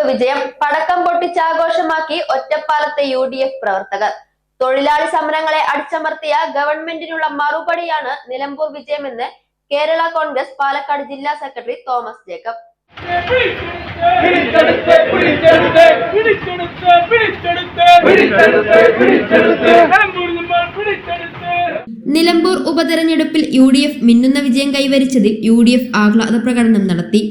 ഉപതെരഞ്ഞെടുപ്പ് വിജയം പടക്കം പൊട്ടിച്ചാഘോഷമാക്കി ഒറ്റപ്പാലത്തെ യു ഡി എഫ് പ്രവർത്തകർ. തൊഴിലാളി സമരങ്ങളെ അടിച്ചമർത്തിയ ഗവൺമെന്റിനുള്ള മറുപടിയാണ് നിലമ്പൂർ വിജയമെന്ന് കേരള കോൺഗ്രസ് പാലക്കാട് ജില്ലാ സെക്രട്ടറി തോമസ് ജേക്കബ്. നിലമ്പൂർ ഉപതെരഞ്ഞെടുപ്പിൽ യു ഡി എഫ് മിന്നുന്ന വിജയം കൈവരിച്ചതിൽ യു ഡി എഫ് ആഹ്ലാദ പ്രകടനം നടത്തി.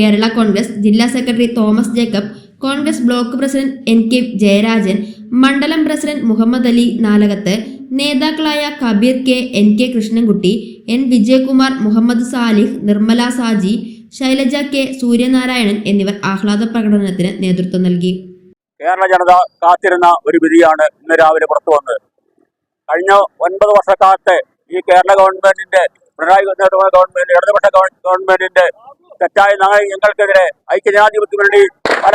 കേരള കോൺഗ്രസ് ജില്ലാ secretary Thomas Jacob Congress block president N K Jayarajan മണ്ഡലം പ്രസിഡന്റ് മുഹമ്മദ് അലി നാലകത്ത് നേതാക്കളായ Kabeer K N K Krishnankutty N Vijayakumar Muhammad Salih Nirmala Saji Shailaja K Suryanarayanan എന്നിവർ ആഹ്ലാദ പ്രകടനത്തിന് നേതൃത്വം നൽകി. കേരള ജനത കാത്തിരുന്ന ഒരു വിധിയാണ് ഇന്ന് രാവിലെ പുറത്തു വന്നത്. കഴിഞ്ഞ ഒൻപത് വർഷക്കാലത്തെ ഈ കേരള ഗവൺമെന്റിന്റെ പിണറായി ഗവൺമെന്റ് ഇടതുപക്ഷ ഗവൺമെന്റിന്റെ തെറ്റായ നായ ഐക്യജനാധിപത്യ മുന്നണി പല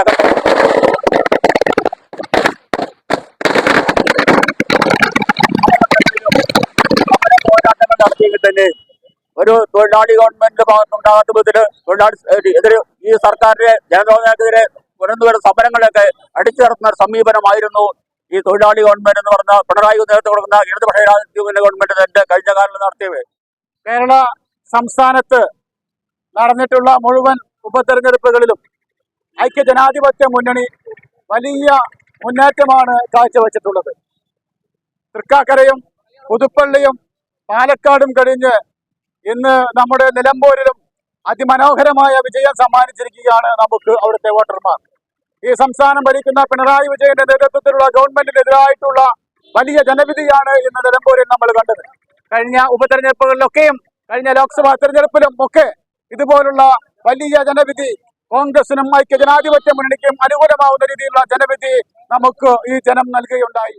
തന്നെ ഒരു തൊഴിലാളി ഗവൺമെന്റിന്റെ ഭാഗത്തുണ്ടാകാത്ത വിധത്തിൽ തൊഴിലാളി എതിരെ ഈ സർക്കാരിന്റെ ജനതോനെതിരെ പുനന്തുവരുന്ന സമരങ്ങളൊക്കെ അടിച്ചു നടത്തുന്ന ഒരു സമീപനമായിരുന്നു ഈ തൊഴിലാളി ഗവൺമെന്റ് എന്ന് പറഞ്ഞ പിണറായി നേതൃത്വം കൊടുക്കുന്ന ഇടതുപക്ഷ ഗവൺമെന്റ് തന്നെ കഴിഞ്ഞ കാലത്ത് നടത്തിയത്. കേരള സംസ്ഥാനത്ത് നടന്നിട്ടുള്ള മുഴുവൻ ഉപതെരഞ്ഞെടുപ്പുകളിലും ഐക്യ ജനാധിപത്യ മുന്നണി വലിയ മുന്നേറ്റമാണ് കാഴ്ചവെച്ചിട്ടുള്ളത്. തൃക്കാക്കരയും പുതുപ്പള്ളിയും പാലക്കാടും കഴിഞ്ഞ് ഇന്ന് നമ്മുടെ നിലമ്പൂരിലും അതിമനോഹരമായ വിജയം സമ്മാനിച്ചിരിക്കുകയാണ് നമുക്ക് അവിടുത്തെ വോട്ടർമാർ. ഈ സംസ്ഥാനം ഭരിക്കുന്ന പിണറായി വിജയന്റെ നേതൃത്വത്തിലുള്ള ഗവൺമെന്റിനെതിരായിട്ടുള്ള വലിയ ജനവിധിയാണ് ഇന്ന് നിലമ്പൂരിൽ നമ്മൾ കണ്ടത്. കഴിഞ്ഞ ഉപതെരഞ്ഞെടുപ്പുകളിലൊക്കെയും കഴിഞ്ഞ ലോക്സഭാ തെരഞ്ഞെടുപ്പിലും ഒക്കെ ഇതുപോലുള്ള വലിയ ജനവിധി കോൺഗ്രസിനും ഐക്യ ജനാധിപത്യ മുന്നണിക്കും അനുകൂലമാവുന്ന രീതിയിലുള്ള ജനവിധി നമുക്ക് ഈ ജനം നൽകുകയുണ്ടായി.